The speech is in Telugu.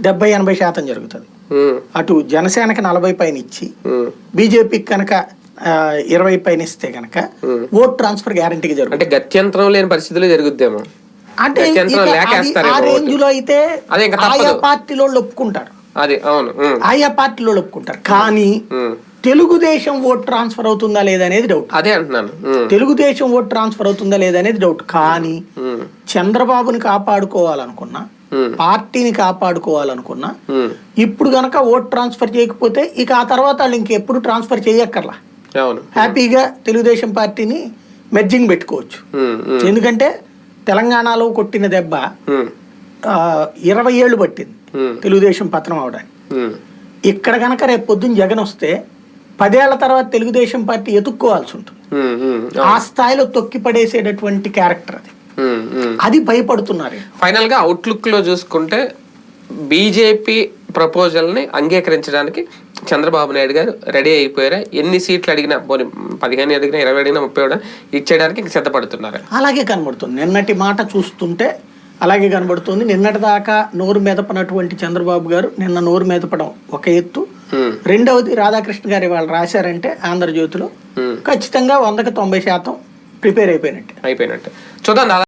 డెబ్బై ఎనభై శాతం జరుగుతుంది. అటు జనసేనకి నలభై పైన ఇచ్చి. బీజేపీకి కనుక ఇరవై పైన ఇస్తే కనుక ఓట్ ట్రాన్స్ఫర్ గ్యారంటీగా జరుగుతుంది. అంటే గత్యంతరం లేని పరిస్థితుల్లో జరుగుద్దేమో? అంటే ఆ. రేంజ్లో అయితే. ఆయా పార్టీలో ఒప్పుకుంటారు. అది అవును. ఉమ్, ఆయా పార్టీలో ఒప్పుకుంటారు. కానీ. తెలుగుదేశం ఓట్ ట్రాన్స్ఫర్ అవుతుందా లేదా అనేది డౌట్. అదే అంటున్నాను. తెలుగుదేశం ఓట్ ట్రాన్స్ఫర్ అవుతుందా లేదా అనేది డౌట్. కానీ చంద్రబాబుని కాపాడుకోవాలనుకున్నా పార్టీని కాపాడుకోవాలనుకున్నా. ఇప్పుడు గనక ఓట్ ట్రాన్స్ఫర్ చేయకపోతే ఇక ఆ తర్వాత వాళ్ళు ఇంకెప్పుడు ట్రాన్స్ఫర్ చేయక్కర్లా. హ్యాపీగా తెలుగుదేశం పార్టీని మెర్జింగ్ పెట్టుకోవచ్చు. ఎందుకంటే తెలంగాణలో కొట్టిన దెబ్బ ఇరవై ఏళ్ళు పట్టింది తెలుగుదేశం పతనం అవడానికి. ఇక్కడ కనుక రేపు పొద్దున్న జగన్ వస్తే పదేళ్ళ తర్వాత తెలుగుదేశం పార్టీ ఎదుక్కోవాల్సి ఉంటుంది. ఆ స్థాయిలో తొక్కి పడేసేటటువంటి క్యారెక్టర్ అది. అది భయపడుతున్నారు. ఫైనల్గా అవుట్లుక్లో చూసుకుంటే బీజేపీ ప్రపోజల్ని అంగీకరించడానికి చంద్రబాబు నాయుడు గారు రెడీ అయిపోయారా? ఎన్ని సీట్లు అడిగినా పోనీ పదిహేను అడిగినా ఇరవై అడిగినా ముప్పై అడిగినా ఇచ్చేయడానికి సిద్ధపడుతున్నారు. అలాగే కనబడుతుంది. నిన్నటి మాట చూస్తుంటే అలాగే కనబడుతుంది. నిన్నటి దాకా నోరు మెదపనటువంటి చంద్రబాబు గారు నిన్న నోరు మెదపడం ఒక ఎత్తు. రెండవది రాధాకృష్ణ గారు వాళ్ళు రాశారంటే ఆంధ్రజ్యోతిలో ఖచ్చితంగా వందకి తొంభై శాతం ప్రిపేర్ అయిపోయినట్టే. అయిపోయినట్టు. చూద్దాం